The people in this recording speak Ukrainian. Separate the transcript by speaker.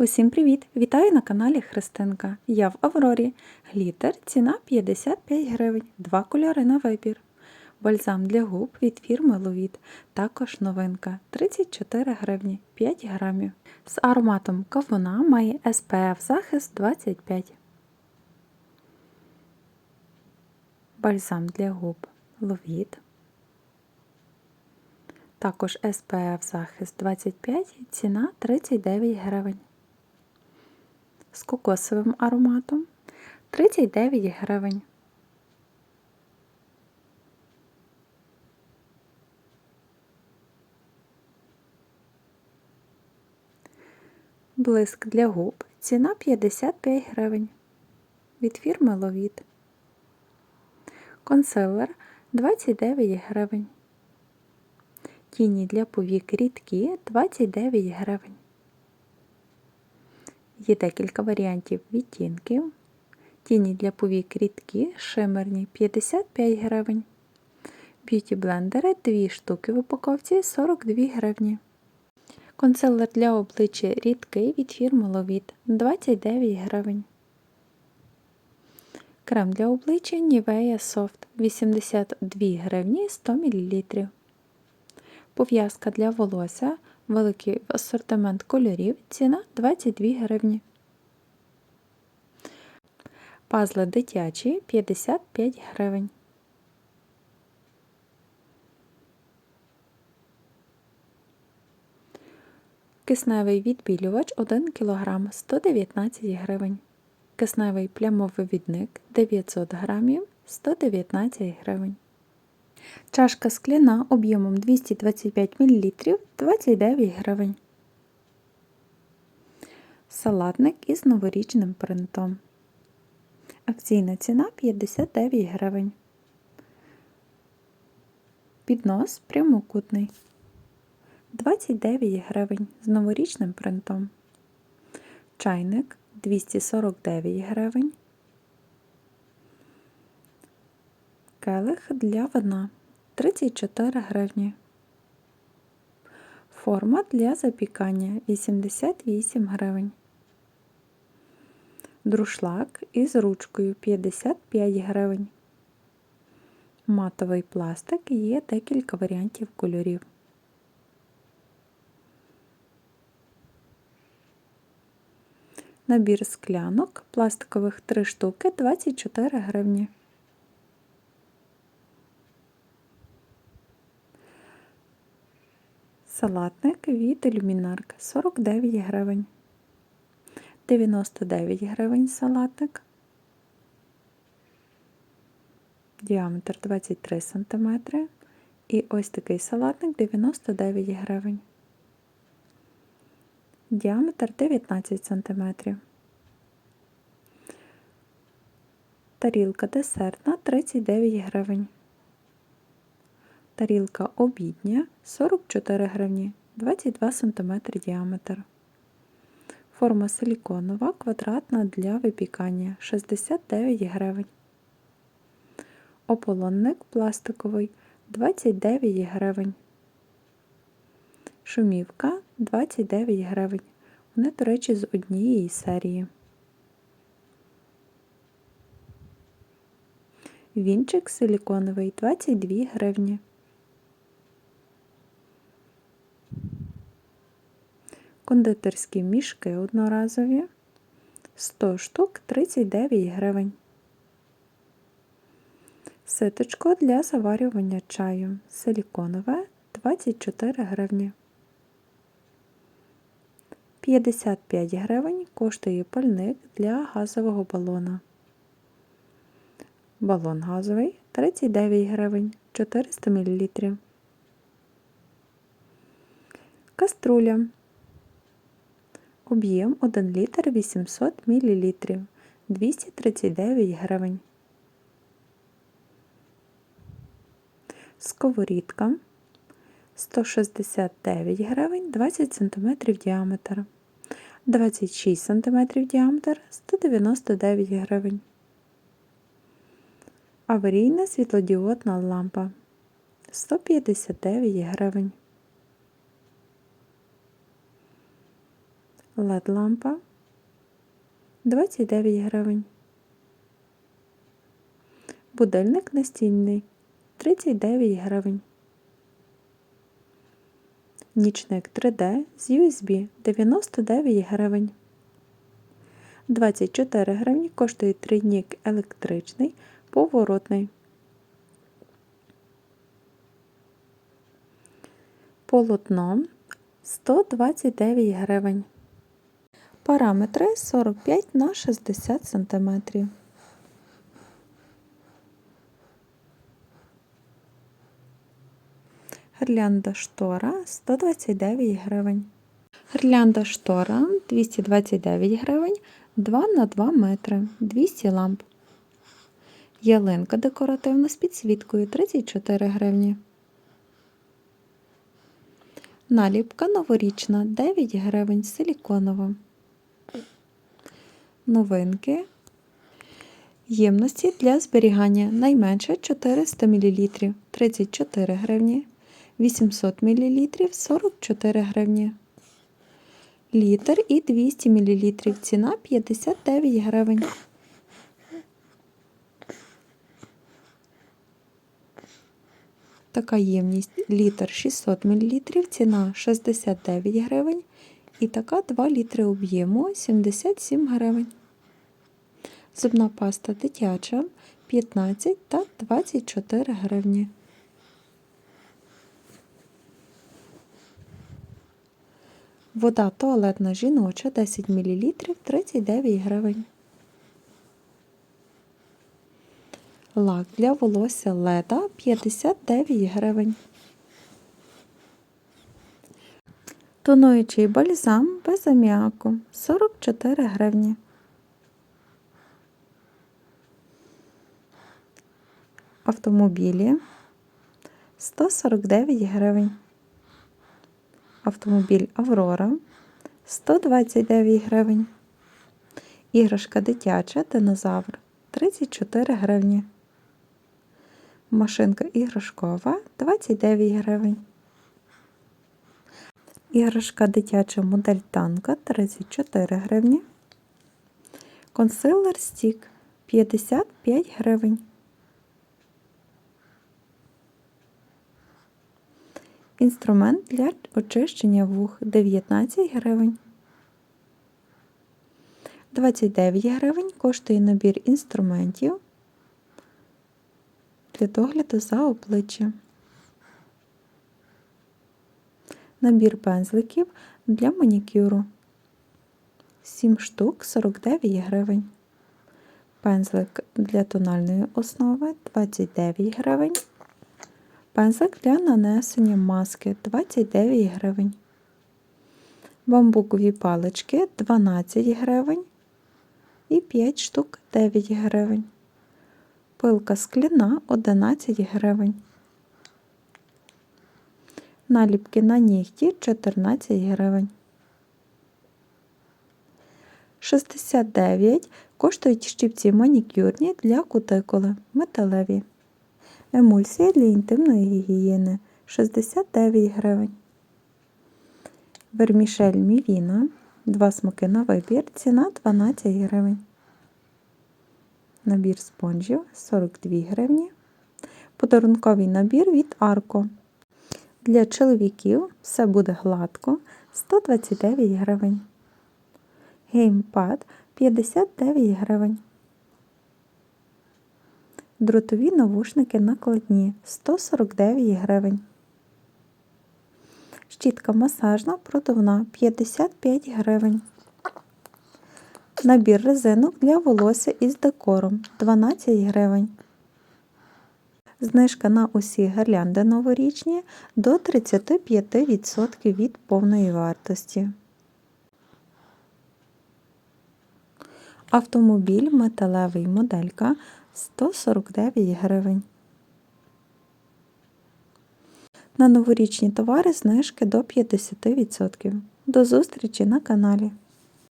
Speaker 1: Усім привіт! Вітаю на каналі Христинка. Я в Аврорі. Глітер, ціна 55 гривень, два кольори на вибір. Бальзам для губ від фірми Ловіт. Також новинка 34 гривні 5 грамів. З ароматом кавуна має SPF захист 25. Бальзам для губ Ловіт. Також SPF захист 25, ціна 39 гривень з кокосовим ароматом 39 гривень. Блиск для губ. Ціна 55 гривень. Від фірми Ловіт. Консилер 29 гривень. Тіні для повік рідкі 29 гривень. Є декілька варіантів відтінків. Тіні для повік рідкі, шимерні 55 гривень. Б'юті блендери 2 штуки в упаковці 42 гривні. Консилер для обличчя рідкий від фірми Ловіт 29 гривень. Крем для обличчя Nivea Soft 82 гривні 100 мл. Пов'язка для волосся великий асортимент кольорів, ціна 22 гривні. Пазли дитячі 55 гривень. Кисневий відбілювач 1 кг 119 гривень. Кисневий плямовивідник 900 грамів 119 гривень. Чашка скляна об'ємом 225 мл 29 гривень. Салатник із новорічним принтом. Акційна ціна 59 гривень. Піднос прямокутний. 29 гривень з новорічним принтом. Чайник 249 гривень. Келих для вина 34 гривні. Форма для запікання 88 гривень. Друшлак із ручкою 55 гривень. Матовий пластик є декілька варіантів кольорів. Набір склянок пластикових 3 штуки 24 гривні. Салатник від Люмінарк 49 гривень. 99 гривень салатник. Діаметр 23 см. І ось такий салатник 99 гривень. Діаметр 19 см. Тарілка десертна 39 гривень. Тарілка обідня 44 гривні, 22 см діаметр. Форма силіконова, квадратна для випікання 69 гривень. Ополонник пластиковий 29 гривень. Шумівка 29 гривень. Вони, до речі, з однієї серії. Вінчик силіконовий 22 гривні. Кондитерські мішки одноразові 100 штук 39 гривень. Ситочко для заварювання чаю силіконове 24 гривні. 55 гривень коштує пальник для газового балона. Балон газовий 39 гривень 400 мл. Каструля Об'єм 1 літр 800 мл 239 гривень. Сковорідка 169 гривень 20 см діаметр. 26 см діаметр 199 гривень. Аварійна світлодіодна лампа 159 гривень. Led лампа 29 гривень. Будильник настільний 39 гривень. Нічник 3D з USB 99 гривень. 24 гривні коштує трійник електричний поворотний. Полотно 129 гривень. Параметри 45 на 60 см. Гірлянда штора 129 гривень. Гірлянда штора 229 гривень, 2 на 2 метри, 200 ламп. Ялинка декоративна з підсвіткою 34 гривні. Наліпка новорічна 9 гривень силіконова. Новинки. Ємності для зберігання найменше 400 мл 34 гривні, 800 мл 44 гривні. Літр і 200 мл. Ціна 59 гривень. Така ємність літр 600 мл, ціна 69 гривень. І така 2 літри об'єму 77 гривень. Зубна паста дитяча 15 та 24 гривні. Вода туалетна жіноча 10 мл 39 гривень. Лак для волосся леда 59 гривень. Тонуючий бальзам без аміаку 44 гривні. Автомобілі 149 гривень. Автомобіль Аврора 129 гривень. Іграшка дитяча динозавр 34 гривні. Машинка іграшкова 29 гривень. Іграшка дитяча модель танка 34 гривні. Консилер стік 55 гривень. Інструмент для очищення вух 19 гривень. 29 гривень коштує набір інструментів для догляду за обличчям. Набір пензликів для манікюру 7 штук 49 гривень. Пензлик для тональної основи 29 гривень. Пензлик для нанесення маски 29 гривень. Бамбукові палички 12 гривень і 5 штук 9 гривень. Пилка скляна 11 гривень. Наліпки на нігті 14 гривень. 69 коштують щипці манікюрні для кутикули металеві. Емульсія для інтимної гігієни 69 гривень. Вермішель Мівіна. Два смаки на вибір. Ціна 12 гривень. Набір спонжів 42 гривні. Подарунковий набір від Арко. Для чоловіків все буде гладко 129 гривень. Геймпад 59 гривень. Дротові навушники накладні 149 гривень. Щітка масажна продувна 55 гривень. Набір резинок для волосся із декором 12 гривень. Знижка на усі гірлянди новорічні до 35% від повної вартості. Автомобіль металевий моделька 149 гривень. На новорічні товари знижки до 50%. До зустрічі на каналі.